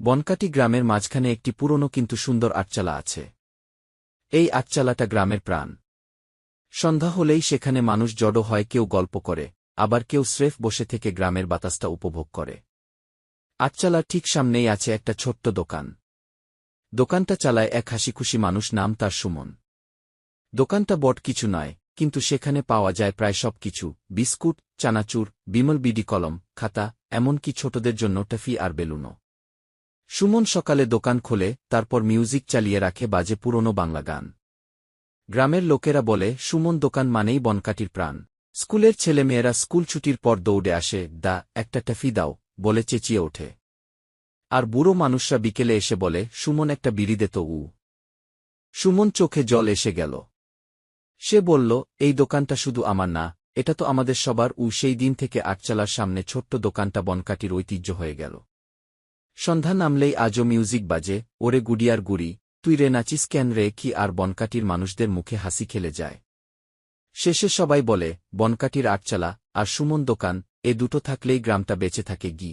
বনকাটি গ্রামের মাঝখানে একটি পুরনো কিন্তু সুন্দর আটচালা আছে। এই আটচালাটা গ্রামের প্রাণ। সন্ধ্যা হলেই সেখানে মানুষ জড়ো হয়, কেউ গল্প করে, আবার কেউ স্রেফ বসে থেকে গ্রামের বাতাসটা উপভোগ করে। আটচালার ঠিক সামনেই আছে একটা ছোট্ট দোকান। দোকানটা চালায় এক হাসিখুশি মানুষ, নাম তার সুমন। দোকানটা বট কিছু নয়, কিন্তু সেখানে পাওয়া যায় প্রায় সব কিছু বিস্কুট, চানাচুর, বিমল বিডি কলম, খাতা, এমনকি ছোটদের জন্য টফি আর বেলুনও। সুমন সকালে দোকান খোলে, তারপর মিউজিক চালিয়ে রাখে বাজে পুরনো বাংলা গান। গ্রামের লোকেরা বলে, সুমন দোকান মানেই বনকাটির প্রাণ। স্কুলের ছেলেমেয়েরা স্কুল ছুটির পর দৌড়ে আসে, দা, একটা টফি দাও, বলে চেঁচিয়ে ওঠে। আর বুড়ো মানুষরা বিকেলে এসে বলে, সুমন একটা বিড়ি দে তো, উ। সুমন চোখে জল এসে গেল। সে বলল, এই দোকানটা শুধু আমার না, এটা তো আমাদের সবার, উ সেই দিন থেকে আটচালার সামনে ছোট্ট দোকানটা বনকাটির ঐতিহ্য হয়ে গেল। সন্ধ্যা নামলেই আজও মিউজিক বাজে, ওরে গুডিয়ার গুড়ি, তুই রে নাচিস ক্যান রে, কি আর বনকাটির মানুষদের মুখে হাসি খেলে যায়। শেষে সবাই বলে, বনকাটির আটচালা, আর সুমন দোকান, এ দুটো থাকলেই গ্রামটা বেঁচে থাকে গি।